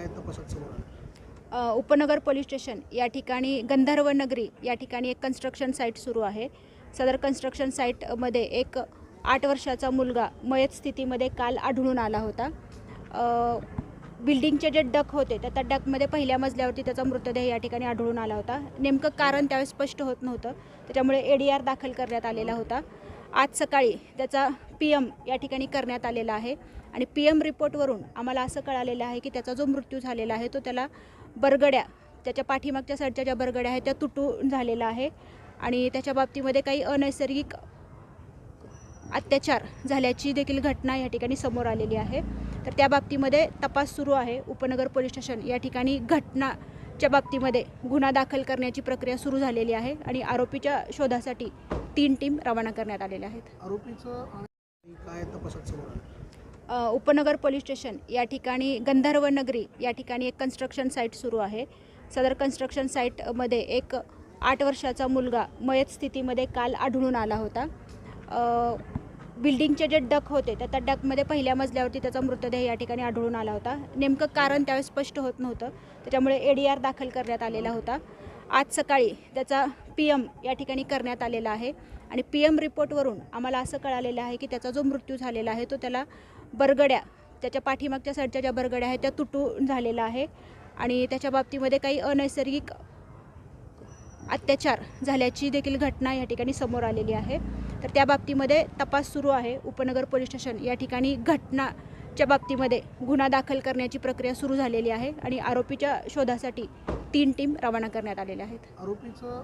काय तपासात समोर आलं? उपनगर पोलीस स्टेशन या ठिकाणी गंधर्व नगरी या ठिकाणी एक कन्स्ट्रक्शन साईट सुरू आहे. सदर कन्स्ट्रक्शन साईटमध्ये एक आठ वर्षाचा मुलगा मयत स्थितीमध्ये काल आढळून आला होता. अ, बिल्डिंगचे जे डक होते त्या त्या डकमध्ये पहिल्या मजल्यावरती त्याचा मृतदेह या ठिकाणी आढळून आला होता. नेमकं कारण त्यावेळेस स्पष्ट होत नव्हतं. त्याच्यामुळे ए डी आर दाखल करण्यात आलेला होता. आज सकाळी त्याचा पी एम या ठिकाणी करण्यात आलेला आहे. आणि पी एम रिपोर्टवरून आम्हाला असं कळालेलं आहे की त्याचा जो मृत्यू झालेला आहे तो त्याला बरगड्या त्याच्या पाठीमागच्या साईडच्या ज्या बरगड्या आहेत त्या तुटून झालेला आहे. आणि त्याच्या बाबतीमध्ये काही अनैसर्गिक अत्याचार झाल्याची देखील घटना या ठिकाणी समोर आलेली आहे. तर त्या बाबतीमध्ये तपास सुरू आहे. उपनगर पोलीस स्टेशन या ठिकाणी घटनाच्या बाबतीमध्ये गुन्हा दाखल करण्याची प्रक्रिया सुरू झालेली आहे आणि आरोपीच्या शोधासाठी तीन टीम रवाना करण्यात आलेल्या आहेत. आरोपीचं काय तपासात समोर उपनगर पोलीस स्टेशन या ठिकाणी गंधर्व नगरी या ठिकाणी एक कन्स्ट्रक्शन साईट सुरू आहे. सदर कन्स्ट्रक्शन साईटमध्ये एक आठ वर्षाचा मुलगा मयत स्थितीमध्ये काल आढळून आला होता. बिल्डिंगचे जे डक होते त्या त्या डकमध्ये पहिल्या मजल्यावरती त्याचा मृतदेह या ठिकाणी आढळून आला होता. नेमकं कारण त्यावेळेस स्पष्ट होत नव्हतं. त्याच्यामुळे ए डी आर दाखल करण्यात आलेला होता. आज सकाळी त्याचा पी एम या ठिकाणी करण्यात आलेला आहे. आणि पी एम रिपोर्टवरून आम्हाला असं कळालेलं आहे की त्याचा जो मृत्यू झालेला आहे तो त्याला बरगड्या त्याच्या पाठीमागच्या साईडच्या ज्या बरगड्या आहेत त्या तुटून झालेला आहे. आणि त्याच्या बाबतीमध्ये काही अनैसर्गिक अत्याचार झाल्याची देखील घटना या ठिकाणी समोर आलेली आहे. तर त्या बाबतीमध्ये तपास सुरू आहे. उपनगर पोलीस स्टेशन या ठिकाणी घटनाच्या बाबतीमध्ये गुन्हा दाखल करण्याची प्रक्रिया सुरू झालेली आहे आणि आरोपीच्या शोधासाठी तीन टीम रवाना करण्यात आलेल्या आहेत. आरोपीचं